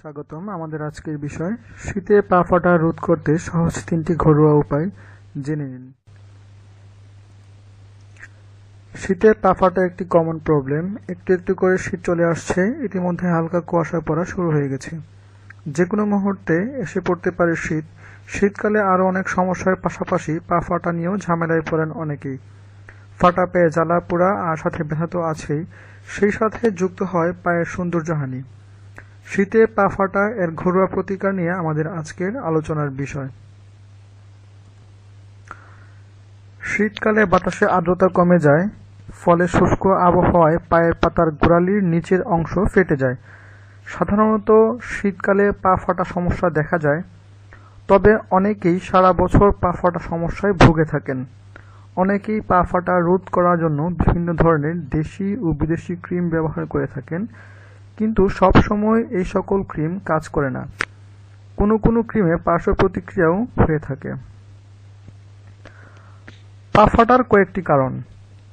স্বাগতম। আমাদের আজকের বিষয়, শীতে পা ফাটা রোধ করতে সহজ তিনটি ঘরোয়া উপায় জেনে নিন। শীতে পা ফাটা একটি কমন প্রবলেম একটু একটু করে শীত চলে আসছে, ইতিমধ্যে হালকা কুয়াশা পড়া শুরু হয়ে গেছে। যে কোনো মুহূর্তে এসে পড়তে পারে শীত। শীতকালে আরও অনেক সমস্যার পাশাপাশি পা ফাটা নিয়েও ঝামেলায় পড়েন অনেকেই। ফাটা পেয়ে জ্বালা পোড়া আর সাথে ব্যথা তো আছেই, সেই সাথে যুক্ত হয় পায়ের সৌন্দর্যহানি। শীতে পা ফাটা এর ঘরোয়া প্রতিকার নিয়ে আমাদের আজকের আলোচনার বিষয়। শীতকালে বাতাসে আর্দ্রতা কমে যায়, ফলে শুষ্ক আবহাওয়ায় পায়ের পাতার গোড়ালির নিচের অংশ ফেটে যায়। সাধারণত শীতকালে পা ফাটা সমস্যা দেখা যায়, তবে অনেকেই সারা বছর পা ফাটা সমস্যায় ভুগে থাকেন। অনেকেই পা ফাটা রোধ করার জন্য বিভিন্ন ধরনের দেশি ও বিদেশি ক্রিম ব্যবহার করে থাকেন কিন্তু সব সময় এই সকল ক্রিম কাজ করে না। কোনো কোনো ক্রিমে পার্শ্ব প্রতিক্রিয়াও হয়ে থাকে। পা ফাটার কয়েকটি কারণ।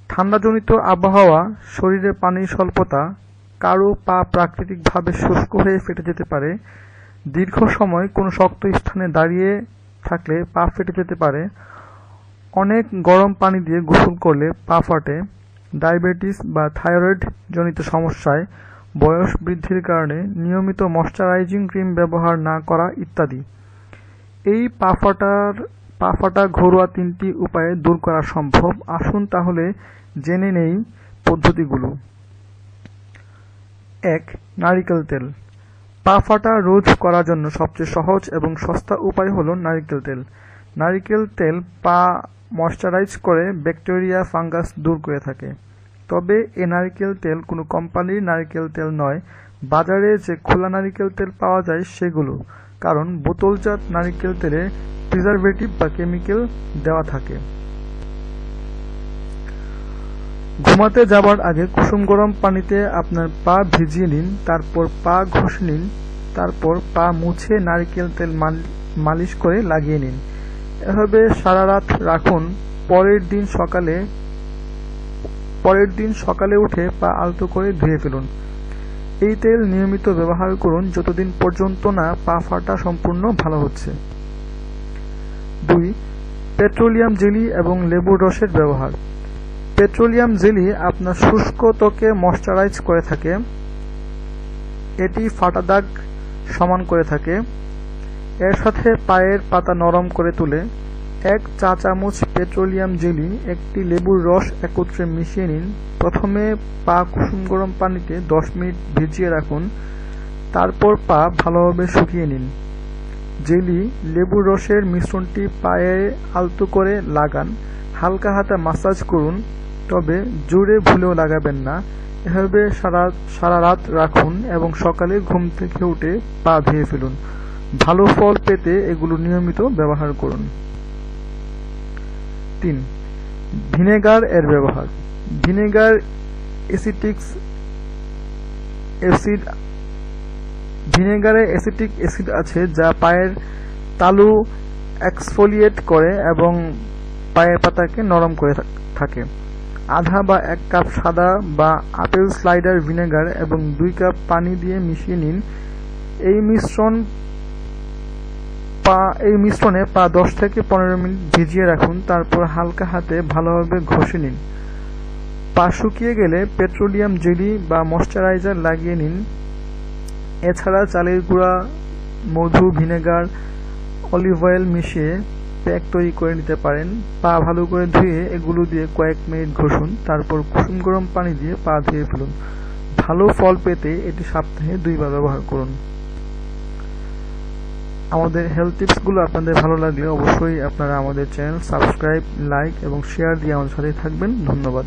ঠান্ডাজনিত আবহাওয়া, শরীরে পানির স্বল্পতা কারও পা প্রাকৃতিকভাবে শুষ্ক হয়ে ফেটে যেতে পারে, দীর্ঘ সময় কোনো শক্ত স্থানে দাঁড়িয়ে থাকলে পা ফেটে যেতে পারে, অনেক গরম পানি দিয়ে গোসল করলে পা ফাটে, ডায়াবেটিস বা থাইরয়েড জনিত সমস্যায় বয়স বৃদ্ধির কারণে নিয়মিত ময়শ্চারাইজিং ক্রিম ব্যবহার না করা ইত্যাদি। এই পা ফাটার পা ফাটা ঘরোয়া তিনটি উপায়ে দূর করা সম্ভব। আসুন তাহলে জেনে নেই পদ্ধতিগুলো। এক, নারিকেল তেল। পা ফাটা রোধ করার জন্য সবচেয়ে সহজ এবং সস্তা উপায় হলো নারিকেল তেল। নারিকেল তেল পা ময়শ্চারাইজ করে ব্যাকটেরিয়া, ফাঙ্গাস দূর করে থাকে। তবে এ নারিকেল তেল কোনো কোম্পানির নারিকেল তেল নয়। বাজারে যে খোলা নারিকেল তেল পাওয়া যায় সেগুলো। কারণ বোতলজাত নারিকেল তেলে প্রিজারভেটিভ বা কেমিক্যাল দেওয়া থাকে। ঘুমাতে যাবার আগে কুসুম গরম পানিতে আপনার পা ভিজিয়ে নিন, তারপর পা ঘষে নিন, তারপর পা মুছে নারিকেল তেল মালিশ করে লাগিয়ে নিন। এভাবে সারা রাত রাখুন। পরের দিন সকালে পরের দিন সকালে উঠে পা আলতো করে ধুয়ে ফেলুন। এই তেল নিয়মিত ব্যবহার করুন যতদিন পর্যন্ত না পা ফাটা সম্পূর্ণ ভালো হচ্ছে। দুই, পেট্রোলিয়াম জেলি এবং লেবুর রসের ব্যবহার। পেট্রোলিয়াম জেলি আপনার শুষ্ক ত্বকে ময়শ্চারাইজ করে থাকে। এটি ফাটা দাগ সমান করে থাকে। এর সাথে পায়ের পাতা নরম করে তুলে এক চা চামচ পেট্রোলিয়াম জেলি, একটি লেবুর রস একত্রে মিশিয়ে নিন। প্রথমে পা কুসুম গরম পানিতে দশ মিনিট ভিজিয়ে রাখুন। তারপর পা ভালোভাবে শুকিয়ে নিন। জেলি, লেবুর রসের মিশ্রণটি পায়ে আলতো করে লাগান। হালকা হাতে মাসাজ করুন, তবে জোরে ভুলেও লাগাবেন না। এভাবে সারা সারা রাত রাখুন এবং সকালে ঘুম থেকে উঠে পা ধুয়ে ফেলুন। ভালো ফল পেতে এগুলো নিয়মিত ব্যবহার করুন। তিন। ভিনেগার এর ব্যবহার। ভিনেগার এসিটিক্স অ্যাসিড ভিনেগারে অ্যাসিটিক অ্যাসিড আছে যা পায়ের তালু এক্সফোলিয়েট করে এবং পায়ের পাতাকে নরম করে থাকে। আধা বা এক কাপ সাদা বা আপেল স্লাইডার ভিনেগার এবং দুই কাপ পানি দিয়ে মিশিয়ে নিন। এই মিশ্রণ পা, এই মিশ্রণে পা দশ থেকে পনেরো মিনিট ভিজিয়ে রাখুন, তারপর হালকা হাতে ভালোভাবে ঘষে নিন। পা শুকিয়ে গেলে পেট্রোলিয়াম জেলি বা ময়শ্চারাইজার লাগিয়ে নিন। এছাড়া চালের গুঁড়া, মধু, ভিনেগার, অলিভ অয়েল মিশিয়ে প্যাক তৈরি করে নিতে পারেন। পা ভালো করে ধুয়ে এগুলো দিয়ে কয়েক মিনিট ঘষুন, তারপর কুসুম গরম পানি দিয়ে পা ধুয়ে ফেলুন। ভালো ফল পেতে এটি সপ্তাহে দুইবার ব্যবহার করুন। আমাদের হেলথ টিপসগুলো আপনাদের ভালো লাগলে অবশ্যই আপনারা আমাদের চ্যানেল সাবস্ক্রাইব লাইক এবং শেয়ার দিয়ে আমাদের সাথে থাকবেন। ধন্যবাদ।